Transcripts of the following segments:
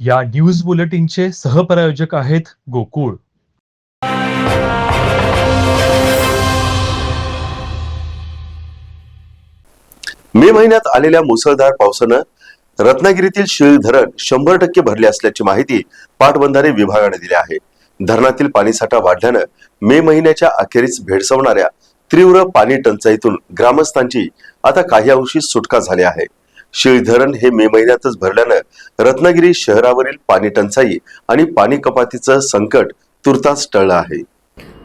या न्यूज बुलेटिनचे सहप्रायोजक आहेत गोकुळ. मे महिन्यात आलेल्या मुसळधार पावसानं रत्नागिरीतील शिळ धरण शंभर टक्के भरले असल्याची माहिती पाटबंधारे विभागाने दिली आहे. धरणातील पाणीसाठा वाढल्यानं मे महिन्याच्या अखेरीस भेडसावणाऱ्या तीव्र पाणी टंचाईतून ग्रामस्थांची आता काही अंशी सुटका झाली आहे. शीळ धरण हे मे महिन्यातच भरल्यानं रत्नागिरी शहरावरील पाणी टंचाई आणि पाणी कपातीचं संकट तुर्तास टळलं आहे.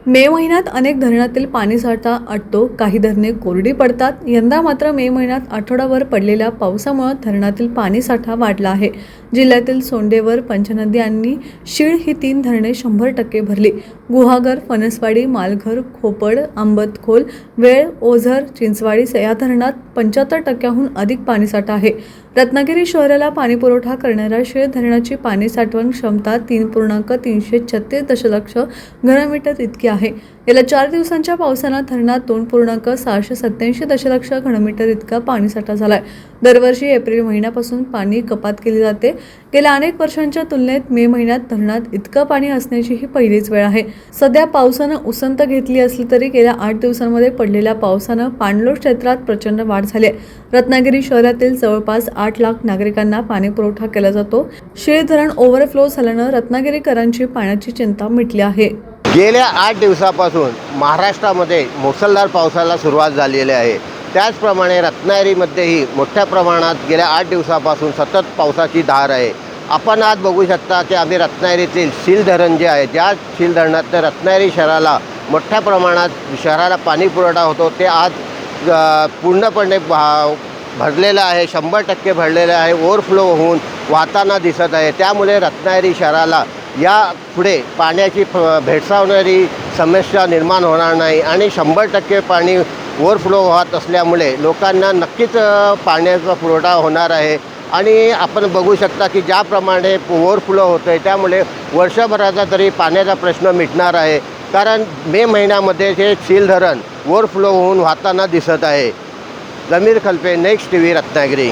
मे महिन्यात अनेक धरणातील पाणीसाठा आटतो. काही धरणे कोरडी पडतात. यंदा मात्र मे महिन्यात आठवडाभर पडलेल्या पावसामुळे धरणातील पाणीसाठा वाढला आहे. जिल्ह्यातील सोंडेवर पंचनदी आणि शीळ ही तीन धरणे शंभर टक्के भरली. गुहागर फणसवाडी मालघर खोपड आंबतखोल वेळ ओझर चिंचवाडी या धरणात पंच्याहत्तर टक्क्याहून अधिक पाणीसाठा आहे. रत्नागिरी शहराला पाणीपुरवठा करणाऱ्या शीळ धरणाची पाणी साठवण क्षमता तीन पूर्णांक तीनशे छत्तीस दशलक्ष घनमीटर इतकी आहे. गेल्या चार दिवसांच्या पावसानं धरणात दोन पूर्णांक सहाशे सत्याऐंशी दशलक्ष घनमीटर इतका पाणीसाठा झाला आहे दरवर्षी एप्रिल महिन्यापासून पाणी कपात केली जाते. गेल्या अनेक वर्षांच्या तुलनेत मे महिन्यात धरणात इतकं पाणी असण्याची ही पहिलीच वेळ आहे. सध्या पावसानं उसंत घेतली असली तरी गेल्या आठ दिवसांमध्ये पडलेल्या पावसानं पाणलोट क्षेत्रात प्रचंड वाढ झाली आहे. रत्नागिरी शहरातील जवळपास आठ लाख नागरिकांना पाणी पुरवठा केला जातो. शीळ धरण ओव्हरफ्लो झाल्यानं रत्नागिरीकरांची पाण्याची चिंता मिटली आहे. गेल्या आठ दिवसापासून महाराष्ट्रामध्ये मुसळधार पावसाला सुरुवात झालेली आहे. त्याचप्रमाणे रत्नागिरीमध्येही मोठ्या प्रमाणात गेल्या आठ दिवसापासून सतत पावसाची धार आहे. आपण आज बघू शकता की आम्ही रत्नागिरीतील शील धरण जे आहे ज्या शील धरणातनं रत्नागिरी शहराला मोठ्या प्रमाणात शहराला पाणी पुरवठा होतो ते आज पूर्णपणे भा- भरलेलं आहे शंभर टक्के भरलेलं आहे. ओव्हरफ्लो होऊन वाहताना दिसत आहे. त्यामुळे रत्नागिरी शहराला या पुढे पाण्याची फ भेडसावणारी समस्या निर्माण होणार नाही आणि शंभर टक्के पाणी ओव्हरफ्लो होत असल्यामुळे लोकांना नक्कीच पाण्याचा पुरवठा होणार आहे. आणि आपण बघू शकता की ज्याप्रमाणे ओव्हरफ्लो होतं आहे त्यामुळे वर्षभराचा तरी पाण्याचा प्रश्न मिटणार आहे. कारण मे महिन्यामध्ये हे सील धरण ओव्हरफ्लो होऊन वाहताना दिसत आहे. Zameer Khalpe next T V Ratnagiri.